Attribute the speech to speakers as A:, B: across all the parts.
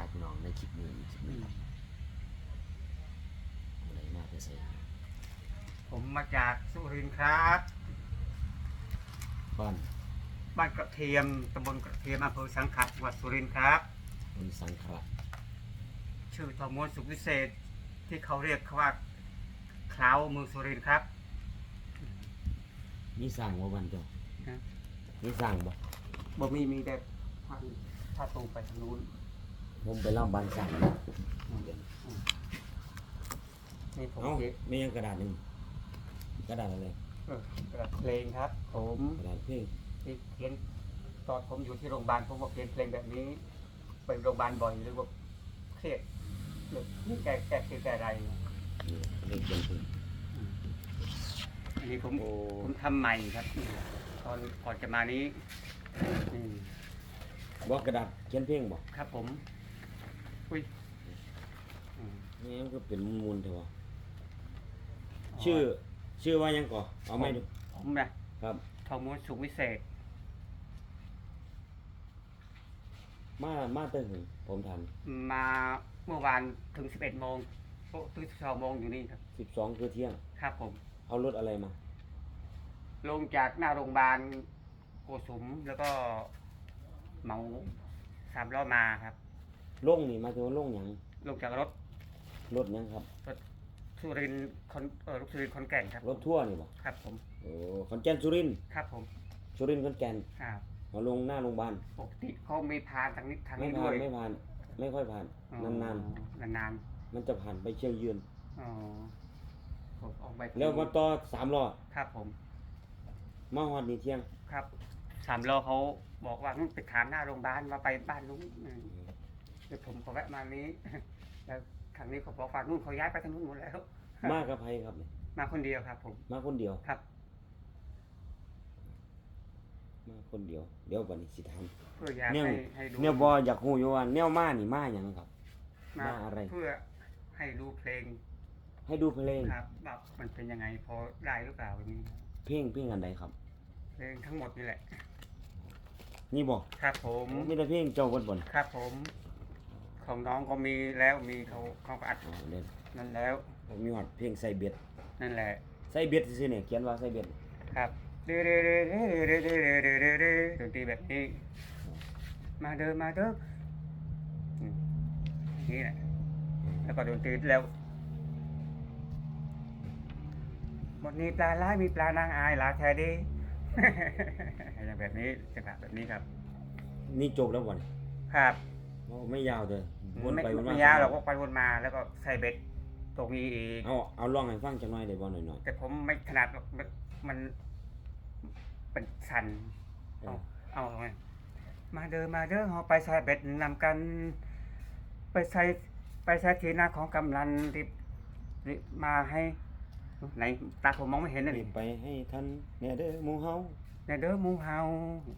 A: ายพี่น้องในคลิปนี้อีกคลิปหนึงครับอะไรมากไปใส่
B: ผมมาจากสุรินทร์ครับ
A: บ้าน
B: บ้านกระเทียมตำบลกระเทียมอำเภอสังขะจังหวัดสุรินทร์ครับ
A: บนสังขละ
B: ชื่อทองม้วนสุขวิเศษที่เขาเรียกว่าคล้าวเมืองสุรินทร์ครับ
A: มีสั่งว่าวันเจ้า
B: ฮะ
A: มีสั่งบ่
B: บ่มีมีแต่ทางถ้าตรงไปทางนู้น
A: ผมไปเล่าบ้านสั่งนะ
B: นี่ผม
A: เอ้า
B: เขียน
A: ไม่ยังกระดาษหนึ่งกระดาษอะไร
B: เออกระดาษเพลงครับ ผม
A: กระดาษเพลง
B: ที่เขียนตอนผมอยู่ที่โรงพยาบาลผมก็เขียนเพลงแบบนี้ ไปโรงพยาบาลบ่อยหรือว่าเครียดหรือนี่แกแกคือแกอะไร
A: นี่เลขเขียนเพลง
B: อันนี้ผม
A: โอ้
B: ผมทำใหม่ครับ ตอนก่อนจะมานี้นี่
A: บอกกระดาษเขียนเพลงบ่
B: ครับผม อุ้ยอืม
A: นี่มันก็เป็นมูลๆเถอะวะชื่อ ชื่อว่ายังก่อเอาไหมดู
B: ผมนะครับ ทองม้วนสุขวิเศษ
A: มามาเตอร์หึงผมทัน
B: มาเมื่อวานถึง 11โมงโอ้ถึง12โมงอยู่นี่ครับ
A: สิบสองคือเที่ยง
B: ครับผม
A: เอารถอะไรมา
B: ลงจากหน้าโรงพยาบาลโกสุมแล้วก็เหมาสามล้อมาครับ
A: ลงนี่มาถึงว่าลงหยัง
B: ลงจากรถ
A: รถหยังครับ
B: สุรินทร์คอนเออรถสุรินทร์คอนแก่นครับ
A: รถทั่วร์นี่บ่
B: ครับผม
A: โอ้ขอนแก่นสุรินทร์
B: ครับผม
A: สุรินทร์ขอนแก่น
B: ครับ
A: มาลงหน้าโรงพยาบาล
B: ปกติเขามีพานทางนี้ทาง
A: ไม่
B: นี้
A: ผ่า
B: ด้
A: น
B: วย
A: ไม่ผ่าน ไม่ค่อยผ่าน
B: อ๋อนา
A: น
B: นาน
A: ๆ มันจะผ่านไปเชียงยืน
B: ๆอ๋อผมออกไป
A: แล้วมาต่อสามล้อ
B: ครับผม
A: มาฮอดนี่เที่ยง
B: ครับสามล้อเขาบอกว่านู่นไปถามหน้าโรงพยาบาลว่าไปบ้านนู้นอืม เดี๋ยวผมก็แวะมานี้ แล้วทางนี้เขาบอกว่านู่นเขาย้ายไปทางนู้นหมดแล้ว
A: มากับไผครับเนี่ย
B: มาคนเดียวครับ ผม
A: มาคนเดียว
B: ครับ
A: มาคนเดียว เดี๋ยวบัดนี้สิถาม
B: เพื่ออยาก
A: เนี่ย
B: ให้ให้ดู
A: เนี่ยบ่อยากฮู้อยู่ว่าแนวมานี่มาหยังครับ
B: มา
A: มาอะไร
B: เพื่อให้ดูเพลง
A: ให้ดูเพลง
B: ครับว่ามันเป็นยังไงพอได้หรือเปล่าอย่างนี้
A: เพลงเพลงอันใดครับ
B: เพลงทั้งหมดนี่แหละ
A: นี่บ่
B: ครับผม
A: มีแต่เพลงเจ้าเบิดบ่น
B: ครับผม ของน้องก็มีแล้วมีเขาเขาก็อัด
A: อ๋อเด่น
B: นั่นแล้ว
A: มีฮอดเพลงใส่เบ็ด
B: นั่นแหละ
A: ใส่เบ็ดซื่อๆเนี่ยเขียนว่าใส่เบ็ด
B: ครับเด้อเด้อเด้อเด้อเด้อเด้อเด้อเด้อเด้อเด้อดนตรีแบบนี้ มาเดินมาเด้ออืมนี่แหละแล้วก็ดนตรีแล้วหมดนี้ปลาร้ายมีปลานางอายลาแท้ดีอย่างแบบนี้จังหวะแบบนี้ครับ
A: นี่จบแล้วบ่น
B: ครับ
A: โอ้ไม่ยาวเลยวน
B: ไม่
A: ไปวนมา
B: ไม่ยาวเราก็ไปวนมาแล้วก็ใส่เบ็ดตรงนี้อีก
A: เอาเอาลองให้ฟังจักหน่อยได้บ่หน่อย
B: แต่ผมไม่ถนัดหรอกมันมันเป็นสัน
A: ๆเอ
B: เอา
A: อ
B: เอาไงมาเดินมาเด้อเราไปใส่เบ็ดนำกัน ไปใส่ไปใส่ทีหน้าของกำลันรีบรีบมาให้ไหนตาผมมองไม่เห็นนะ
A: รี
B: นี่
A: บไปให้ทันแน่เด้อหมู่เฮา
B: เนี่ยเด้อหมูเฮา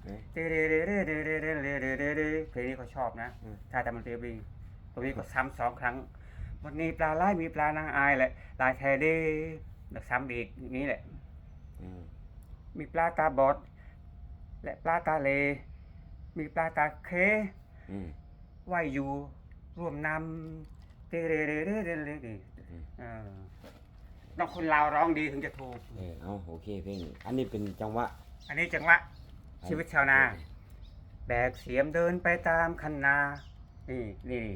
A: เอ้ย
B: เดเดเดเดเดเดเดเดเดเดเดเพลงนี้เขาชอบนะ
A: อืม
B: ถ้าแต่มันเรียบรีตรงนี้ก็ซ้ำสองครั้ง วันนี้ปลาไล่มีปลานางอายแหละลายแทเด้แล้วซ้ำอีกอย่างนี้แหละ
A: อืม
B: มีปลาตาบอด และปลาตาเล มีปลาตาเค
A: อืม
B: ว่ายอยู่ร่วมนำเดเดเดเดเดเดเด
A: อืม
B: เออต้องคนลาวร้องดีถึงจะถูก
A: เออเอาโอเคเพลงนี้อันนี้เป็นจังหวะ
B: อันนี้จังหวะชีวิตชาวนา แบกเสียมเดินไปตามคันนา นี่นี่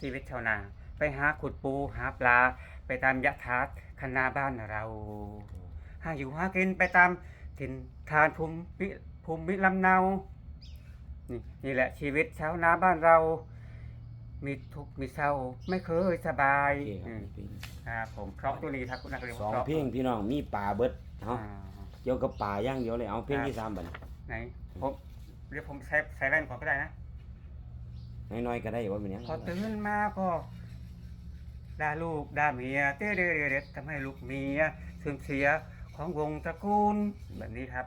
B: ชีวิตชาวนา ไปหาขุดปูหาปลา ไปตามยะถาคันนาบ้านเรา หาอยู่หากินไปตามถิ่นทานภูมิภูมิลำเนา นี่นี่แหละชีวิตชาวนาบ้านเรา มีทุกข์มีเศร้าไม่เคยสบาย
A: โอเคค
B: อื
A: รับ
B: ม
A: เพลง
B: ครับผมเพราะตัวนี้ครับคุณนักเรียน
A: สอง
B: พราะ
A: เพลงพี่น้องมีป่าเบิดเอา
B: อ่า
A: เกี่ยวกับป่าอย่างเดียวเลยเอาเพลงที่สามบัด
B: ไหนผมเดี๋ยวผมใส่ใส่แว่นก่อนก็ได้นะ
A: น้อยๆก็ได้ว่าเป็นหยัง
B: พอตื่นมาก็ด่าลูกด่าเมียเต้เดเด็ดทำให้ลูกเมียเสื่อมเสียของวงตระกูลแบบนี้ครับ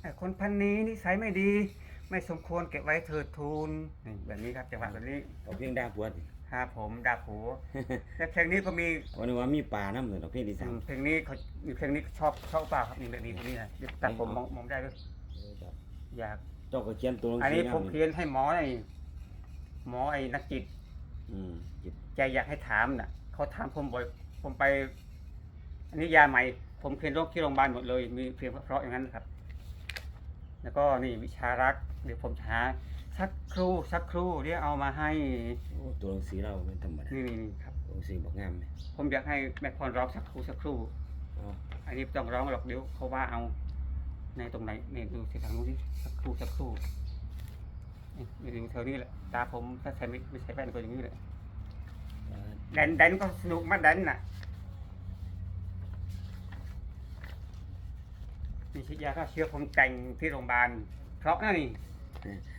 B: ไอ้คนพันนี้นิสัยไม่ดี ไม่สมควรเก็บไว้เถิดทูลนี่แบบนี้ครับจังหวะแบบนี้
A: เอาเพลงด่าผัวดิ
B: ครับผมด่าผัวแต่เพลงนี้ก็มี
A: วันนี้ว่ามีป่าน้ำเลยเอาเพลงที่สาม
B: เพลงนี้เขาเพลงนี้ชอบชอบเปล่าครับนี่แบบนี้แบบนี้นะแต่ผมมองมองได้ด้วย
A: เออครับ
B: อยาก
A: เจ้าก็เขียนตัวหนัง
B: อัน
A: สื
B: นี้
A: อ
B: ผม
A: นำ
B: เขียนให้หมอไอ้หมอไอ้นักจิต
A: อืมจิต
B: แกอยากให้ถามน่ะ เขาถามผมบ่อยผมไป อันนี้ยาใหม่ ผมเพียนโรคที่โรงพยาบาลหมดเลย มีเพียงเพราะอย่างนั้นครับ แล้วก็นี่วิชารักเดี๋ยวผมหา สักครู่สักครู่เดี๋ยวเอามาให้
A: โอ้ตัวหนังสือเราเป็นธรรมดา
B: นี่นี่นี่ครับ
A: ตัวหนังสือบอกงามไหม
B: ผมอยากให้แม่พรร้องสักครู่สักครู่
A: อ๋อ
B: อันนี้ไม่ต้องร้องหรอกเดี๋ยวเขาว่าเอาในตรงไหนนี่ดูสิทางนู้นนี่สักครู่สักครู่นี่ดูแถวนี้แหละตาผมถ้าใส่ไม่ไม่ใส่แว่นก็อย่างนี้แหละ
A: อ่า
B: แดนแดนก็สนุกมากแดนน่ะนี่ฉีดยาฆ่าเชื้อผมแต่งที่โรงพยาบาลเพราะนั่นนี่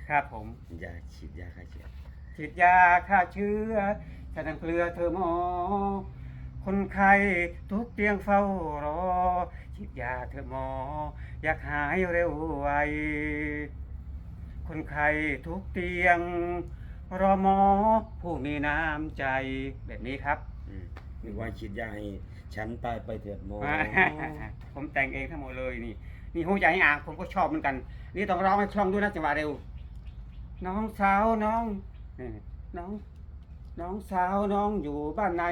B: ครับผม
A: ยาฉีดยาฆ่าเชื้อ
B: ฉีดยาฆ่าเชื้อใส่น้ำเกลือเธอหมอ คนไข้ทุกเตียงเฝ้ารอ ฉีดยาเธอหมอ อยากหายเร็วไว คนไข้ทุกเตียง รอหมอผู้มีน้ำใจแบบนี้ครับ
A: อืมนึกว่าฉีดยาให้ฉันตายไปเถิดโม
B: ผมแต่งเองทั้งหมดเลยนี่ นี่หูใจให้อ่างผมก็ชอบเหมือนกัน นี่ต้องร้องให้คล่องด้วยนะจังหวะเร็ว น้องสาวน้องนี่น้อง น้องสาวน้องอยู่บ้านไหน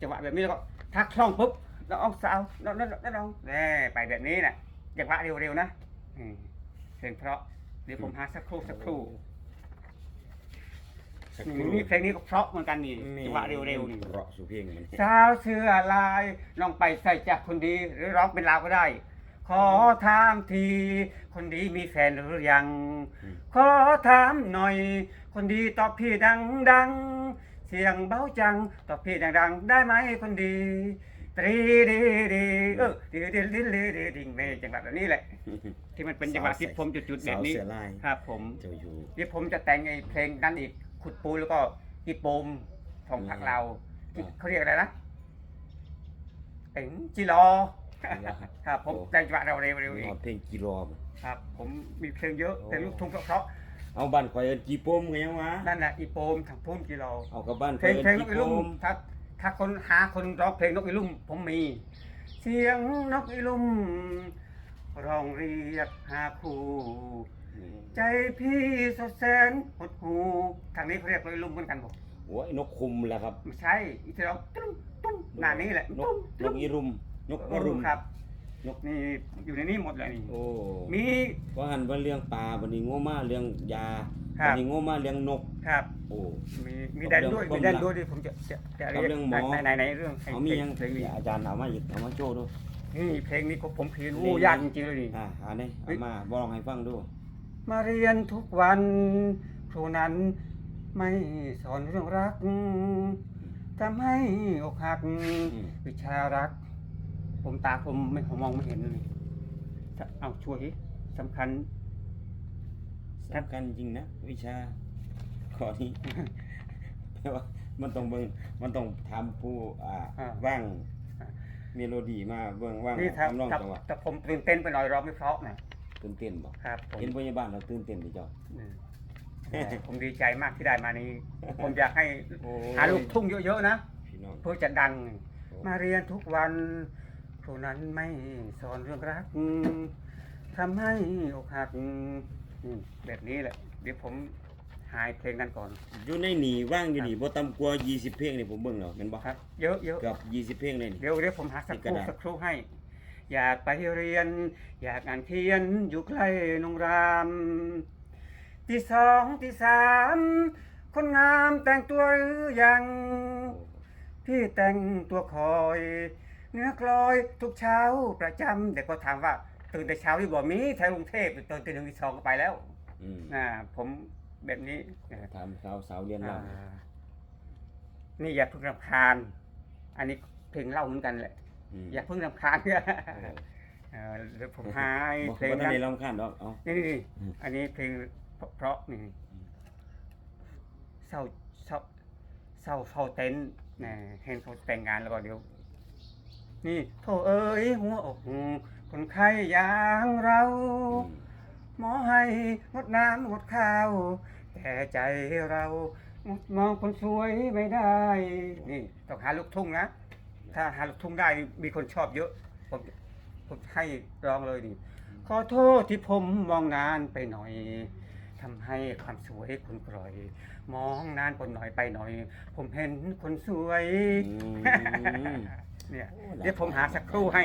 B: จังหวะแบบนี้แล้วก็ทักคล่องปุ๊บน้องสาวน้องน้องน้องน้องแน่ไปแบบนี้น่ะจังหวะเร็วๆนะอืมเพลงเพราะเดี๋ยวผมหาสักครู่สักครู่
A: สัก
B: นี่
A: ครู่
B: นี่เพลงนี้ก็เพราะเหมือนกันนี่จังหวะเร็วๆนี่
A: เพราะสุเพียงมัน
B: สาวเสื้อลายลองไปใส่จากคนดีหรือร้องเป็นลาวก็ได้ ขอถามที คนดีมีแฟนหรือยัง ขอถามหน่อย คนดีตอบพี่ดังดังๆเสียงเบาจังตอบพี่ดังดังๆได้ไหมคนดีตรีดีดีเออดีดีดีดีดีดีในจังหวะแบบนี้แหละ ที่มันเป็นจังหวะที่ผมจุดๆแบ
A: สา
B: บ
A: ว
B: นี้
A: เสือลาย
B: ครับ ผม
A: เจ้าอยู่
B: เดี๋ยวผมจะแต่งไอ้เพลงนั้นอีกขุดปูแล้วก็กีโปมของพักเราที่เขาเรียกอะไรนะเอ็งจิรอ ครับผมแต่งจังหวะเราเร็วๆอีก
A: เอาเพลงกีรอม
B: ครับ ผมมีเพลงเยอะ
A: โอ้
B: แต่ลูกทุ่งเพราะ
A: เอาบ้านข่อยเอิ้นกีโปมไงวะ
B: ๆนั่นแหละอีโปมทางพุ่นจิรอ
A: เอากับบ้าน
B: เพ
A: ข่
B: ล
A: อย
B: ง
A: เอิ้น
B: เพลงน
A: กี
B: กอี
A: โป
B: ลุ่ม
A: ม
B: ถ้าถ้าคนหาคนร้องเพลงนกอีลุ่มผมมี เสียงนกอีลุ่มร้องเรียกหาคู่ ใจพี่สดแสนหดหูทางนี้เขาเรียกนกอีลุ่มเหมือนกันบอก
A: โอ้ยนกคุมแหละครับ
B: ไม่ใช่อีที่ร้องตุ้มตุ้มหน้านี้แหละ
A: น
B: ตุ้
A: ก
B: ม
A: นกอีรุม นก
B: เอ
A: อ
B: อ
A: รุม
B: ครับ
A: นก
B: นี่อยู่ในนี้หมดเลยนี่
A: โอ้
B: มี
A: ว่าหันว่าเลี้ยงปลาบันนี้โง่มาเลี้ยงยา
B: ครับ
A: บันนี้โง่มาเลี้ยงนก
B: ครับ
A: โอ้
B: มีมี
A: กับ
B: แดนด้วย
A: เรื่อง
B: มีแดน
A: ความรัก
B: ด้วยที่ผมจะจะจะ
A: กับ
B: เรียก
A: เรื่องหมอ
B: ในในในเรื่อง
A: เอามียัง
B: เพลงนี้
A: อาจารย์เอามาอีกเอามาโชว์ดู
B: นี่เพลงนี้ก็ผมเขียน
A: เพล
B: โอ้
A: ง
B: ยากจริงๆเลยนี่
A: อ่าอันนี้
B: เฮ้
A: เอา
B: ย
A: มาบลองให้ฟังดู
B: มาเรียนทุกวัน ครูนั้นไม่สอนเรื่องรักทำให้อกหัก
A: ม
B: วิชารัก ผมตาผมไม่ผมมองไม่เห็นเลยถ้าเอาช่วยสำคัญ
A: สำคัญจริงนะวิชาข้อนี้แปลว่ามันต้องเบิ่งมันต้องทำผู้อ่า
B: อ่า
A: ว่าง
B: อ่า
A: เมโลดี้มาเบิ่งว่าง
B: นี่ถ้า
A: ทำนอง
B: ถ้า
A: จังหวะ
B: ถ้าผมตื่นเต้นไปหน่อยร้องไม่เพราะนะ
A: ตื่นเต้นบ่
B: ครับผม
A: เห็นพยาบาลเราตื่นเต้นดิเจ้า
B: อืมเออผมดีใจมากที่ได้มานี้ ผมอยากให้
A: โอ้
B: หาลูกทุ่งเยอะๆนะ
A: พี่น้อง
B: เพื่อจะดัง
A: โอ้
B: มาเรียนทุกวัน ครูนั้นไม่สอนเรื่องรักทำให้อกหักอืมแบบนี้แหละ เดี๋ยวผมหายเพลงนั้นก่อน
A: อยู่ในหนีว่างอยู่นี่บ่ต่ำกว่า20 เพลงนี่ผมเบิ่งแล้วแม่นบ่
B: ครับ เยอะเยอะ
A: เกือบ20 เพลงเลยนี่
B: เดี๋ยวเดี๋ยวผมหาสักครู่
A: นี่ก็ได้
B: สักครู่ให้ อยากไปเรียน อยากอ่านเขียนอยู่ใกล้โรงแรมที่สองที่สามคนงามแต่งตัวหรือยัง พี่แต่งตัวคอย เนื้อกลอยทุกเช้าประจำเด็กก็ถามว่า ตื่นแต่เช้าที่บ่มีแถวกรุงเทพตื่นตีหนึ่งตีสองก็ไปแล้ว
A: อืม
B: อ่าผมแบบนี้อ่า
A: ถามสาวสาวเรียนรำ
B: นี่อย่าเพิ่งรำคาญ อันนี้เพลงเล่าเหมือนกันแหละ
A: อืม
B: อย่าเพิ่งรำคาญ
A: โอ้
B: เออเดี๋ยวผมหาไอ้
A: บ่
B: เพลง
A: บ่ทัน
B: นั้น
A: ได้รำคาญดอกเอา
B: นี่นี่นี่
A: อืม
B: อันนี้เพลงเพราะๆนี่เศร้าเศร้าเศร้าเศร้าเต้นนะเห็นเขาแต่งงานแล้วก็เดี๋ยว นี่โถเอ้ยหัวอกคนไข้อย่างเรา
A: อืม
B: หมอให้งดน้ำงดข้าว แต่ใจเรางดมองคนสวยไม่ได้ นี่ต้องหาลูกทุ่งนะ ถ้าหาลูกทุ่งได้มีคนชอบเยอะ ผมผมให้ร้องเลยนี่ขอโทษที่ผมมองนานไปหน่อยทำให้ความสวยคุณกร่อย มองนานปนหน่อยไปหน่อย ผมเห็นคนสวย
A: อืม
B: เนี่ยเดี๋ยวผมหาสักครู่ให้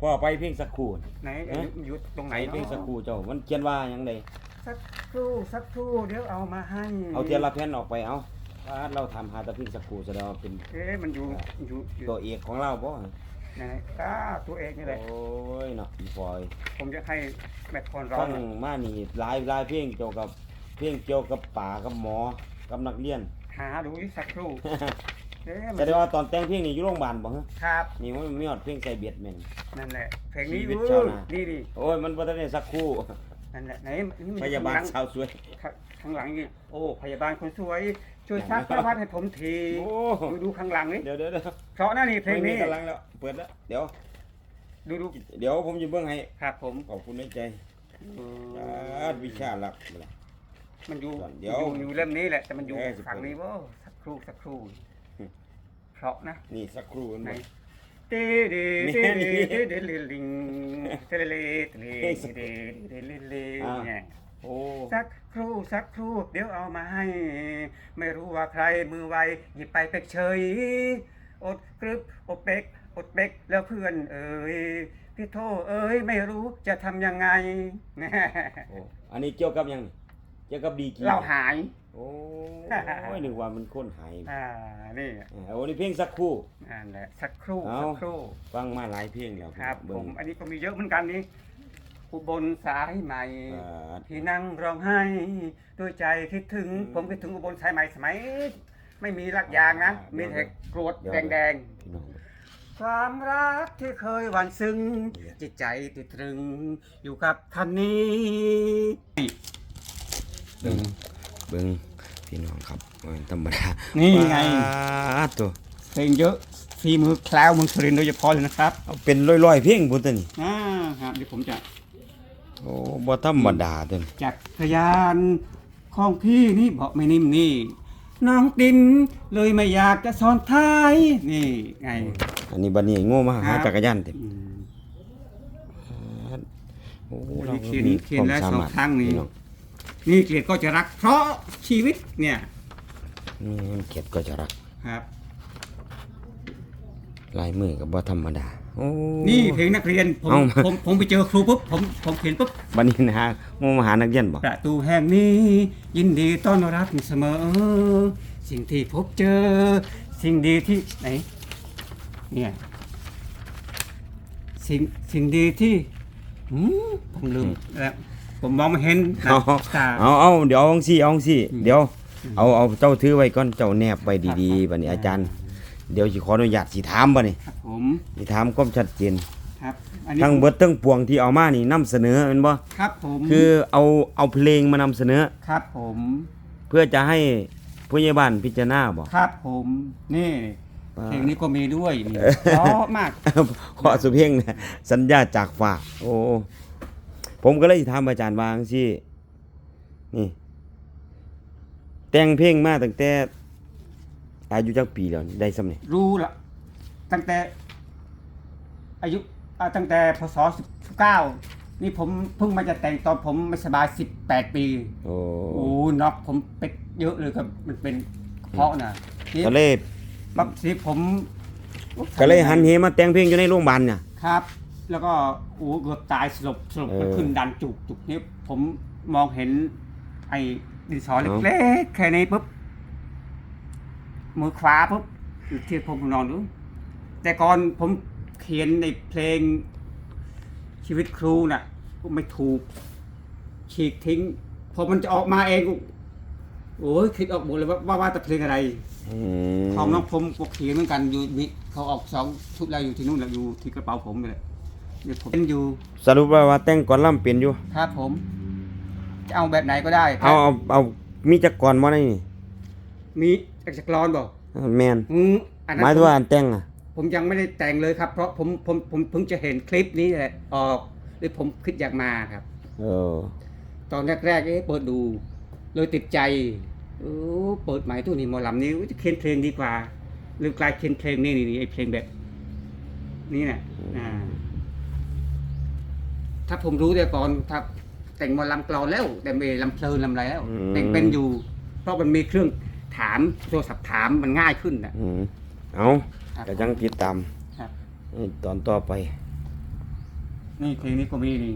A: พ่อไปเพียงสักครู่
B: ไหน
A: เอ๊ะ
B: อยู่ตรงไห
A: ไห
B: น
A: นเพียงสักครู่เจ้า มันเขียนว่าหยังไง
B: สักครู่สักครู่เดี๋ยวเอามาให้
A: เอาเทียนละแผ่นออกไปเอาว่าเราทำหาแตะเพียงสักครู่แสดงว่าเป็น
B: เอ๊ะมันอยู่อยู่อยู่
A: ตัวเอกของเราบ่
B: ไหนอ้าตัวเองนี่แหละ
A: โอ้ยเนาะอีฟอย
B: ผมจะให้แม่พรร้อ
A: ฟั
B: ง
A: งมานี่หลายหลายเพลงเกี่ยวกับเพลงเกี่ยวกับป่ากับหมอกับนักเรียน
B: หาดูอีกสักครู่ เอ๊ะมั
A: แต่
B: น
A: ได้ว่าตอนแต่งเพลงนี่อยู่โรงพยาบาลบ่ฮะ
B: ครับ
A: นี่มันมีฮอดเพลงใส่เบียดแม่น
B: นั่นแหละเพลงนี้
A: ชีวิต
B: อู้
A: ชาวนา
B: นี่ดิ
A: โอ้ยมันบ่ทันได้สักครู่
B: นั่นแหละไหนนี่มัน
A: พยาบาล
B: ข้งหลัง
A: สาวสวย
B: ข้างข้างหลังนี่โอ้พยาบาลคนสวย ช่วยซักผ้าวัดให้ผมที
A: โอ้
B: ดูดูข้างหลังนี่
A: เดี๋ยวเดี๋ยวเดี๋ยว
B: เพราะนั่นนี่เพลงนี้
A: กำลังแล้ว เปิดแล้ว เดี๋ยว
B: ดูดู
A: เดี๋ยวผมจะเบิ่งให้
B: ครับผม
A: ขอบคุณในใจ
B: เอ
A: อา
B: อ
A: ดวิชาหลักบ่ล่ะ
B: มันอยู่
A: เดี๋ยว
B: อยู่อยู่เล่มนี้แหละแต่มันอยู่
A: เออสิ
B: ฝั่งนี้ว่าสักครู่สักครู่
A: อืม
B: เพราะนะ
A: นี่สักครู่มัน
B: ไหน
A: บ่
B: เตเด
A: นี่
B: เตเด
A: นี่
B: เตเดลิลิงเตเลเลเตเลเดเดเลเล
A: อ่า
B: เนี่ย
A: โอ้
B: สักครู่สักครู่เดี๋ยวเอามาให้ ไม่รู้ว่าใครมือไวหยิบไปเป็กเฉย อดกรึบอดเป็กอดเป็กแล้วเพื่อนเอ่ยพี่โทเอ้ยไม่รู้จะทำยังไงแน่
A: โอ้อันนี้เกี่ยวกับหยังนี่เกี่ยวกับดีกี
B: เราหาย
A: โอ้ยนึกว่ามันคนหาย
B: อ่านี่
A: อ่าโอ้นี่เพลงสักครู่
B: นั่นแหละสักครู่
A: เอา
B: สักครู่
A: ฟังมาหลายเพลงแล้ว
B: ครับ
A: เบิ่
B: ผ
A: ง
B: มอันนี้ก็มีเยอะเหมือนกันนี่อุบลสายใหม่
A: อ่า
B: ที่นั่งร้องไห้ด้วยใจคิดถึง ผมคิดถึงอุบลสายใหม่สมัยไม่มีลักยางนะ มีแต่กรวดแดง
A: พี่น้อง
B: ๆความรักที่เคยหวันซึ้งจิตใจติดตรึงอยู่กับท่านนี้
A: เบิ่ง เบิ่งพี่น้องครับมันธรรมดา
B: นี่ไง
A: ว้าตัว
B: เพลงเยอะฝีมือแคล้วเมืองสุรินทร์โดยเฉพาะเลยนะครับ
A: เอาเป็นร้อยๆเพลงพุ่นตัวนี่
B: อ่าครับเดี๋ยวผมจะ
A: โอ้บ่ธรรมดาตัวนี่
B: จักรยานของพี่นี่บอกไม่นิ่มนี่น้องตินเลยไม่อยากจะซ้อนท้ายนี่ไง
A: อันนี้บัดนี้โง่มาหา
B: ครับ
A: จักรยานเต็ม
B: อืม
A: โอ้
B: อัน
A: เรา
B: นี้เขียน
A: มี
B: เขียนแล้ว
A: ความ
B: สอง
A: สามารถ
B: ครั้งนี่
A: พี่น้อง
B: นี่เกลียดก็จะรัก เพราะชีวิตเนี่ย
A: นี่มันเขียดก็จะรัก
B: ครับ
A: ลายมือก็บ่ธรรมดาโอ้
B: นี่เพลงนักเรียนผม
A: เอามา
B: ผมผมไปเจอครูปุ๊บผมผมเขียนปุ๊บ
A: บัดนี้นะฮะโง่มาหานักเรียนบ่
B: ประตูแห่งนี้ ยินดีต้อนรับเสมอ สิ่งที่พบเจอ สิ่งดีที่ไหนเนี่ยสิ่งสิ่งดีที่หืมผมลืมแล้ว ผมมองไม่เห็นนะ
A: เอา
B: ตา
A: เอาเอาเดี๋ยวเอาจังซี่เอาจังซี่
B: อืม
A: เดี๋ยว เอาเอาเจ้าถือไว้ก่อนเจ้าแนบไว้ดี
B: ครับ
A: ๆบัดนี้อาจารย์ เดี๋ยวสิขออนุญาตสิถามบัดนี้
B: ครับผม
A: สิถามความชัดเจน
B: ครับ อันนี้
A: ทั้งเบิดทั้งปวงที่เอามานี่นำเสนอแม่นบ่
B: ครับผม
A: คือเอาเอาเพลงมานำเสนอ
B: ครับผม
A: เพื่อจะให้ผู้ใหญ่บ้านพิจารณาบ่
B: ครับผมนี่
A: ว่า
B: เพลงนี้ก็มีด้วยนี่เพราะมาก
A: ขอสุเพ่งนะสัญญาจากฝากโอ้ ผมก็เลยสิถามอาจารย์ว่าจังซี่นี่ แต่งเพลงมาตั้งแต่ อายุจักปีแล้วนี่ได้สำเร็จ
B: รู้ละตั้งแต่ อายุอ่าตั้งแต่พศ19นี่ผมเพิ่งมาจะแต่งตอนผมไม่สบาย18ปี
A: โอ้
B: โอ้น็อกผมเป็ดเยอะเลยครับมันเป็นกระเพาะนะนี่
A: ก็เลย
B: ปั๊บสิผม
A: ก็เลยหันเหมาแต่งเพลงอยู่ในโรงพยาบาลเนี่ย
B: ครับ แล้วก็โอ้เกือบตายสลบสลบ
A: เออ
B: มันขึ้นดันจุกจุกนี้ผมมองเห็น ไอ้ดินสอ
A: เอ้า
B: เล็กๆแค่นี้ปุ๊บมือขวาปุ๊บที่ผมนอนดูแต่ก่อนผมเขียนในเพลงชีวิตครูน่ะก็ไม่ถูกฉีกทิ้งพอมันจะออกมาเองก็โอ้ยคิดออกหมดเลยว่าว่าว่าแต่เพลงอะไร
A: อืม
B: ของน้องผมก็เขียนเหมือนกันอยู่นี่เขาออกสองชุดแล้วอยู่ที่นู่นแหละอยู่ที่กระเป๋าผมนี่แหละ เดี๋ยวผมเป็นอยู่
A: สรุปว่าว่าแต่งก่อนล่ำเป็นอยู่
B: ครับผม จะเอาแบบไหนก็ได้
A: เอาเอาเอามีจักก่อนบ่ได้นี่
B: มีจักรกรอนบอก
A: แม่น
B: อืมอัน
A: ห
B: นั้น
A: มายถึงว่าอันแต่งอะ
B: ผมยังไม่ได้แต่งเลยครับ เพราะผมผมผมเพิ่งจะเห็นคลิปนี้แหละออกเลยผมคิดอยากมาครับ
A: เออ
B: ตอนแรกๆเอ๊ะเปิดดู เลยติดใจโอ้เปิดใหม่ตัวนี้หมอลำนี้จะเขียนเพลงดีกว่าเลยกลายเขียนเพลงนี่นี่นี่ไอเพลงแบบ นี้น่ะอ่า ถ้าผมรู้แต่ก่อนถ้าแต่งหมอลำกลอนแล้ว แต่ไม่ลำเพลินลำอะไรแล้ว
A: อืม
B: แต่งเป็นอยู่ เพราะมันมีเครื่องถามโทรศัพท์ถามมันง่ายขึ้นนะ
A: อืมเอา
B: ครับ
A: ก็ยังติดตาม
B: ครับ
A: นี่ตอนต่อไป
B: นี่เพลงนี้ก็มีนี่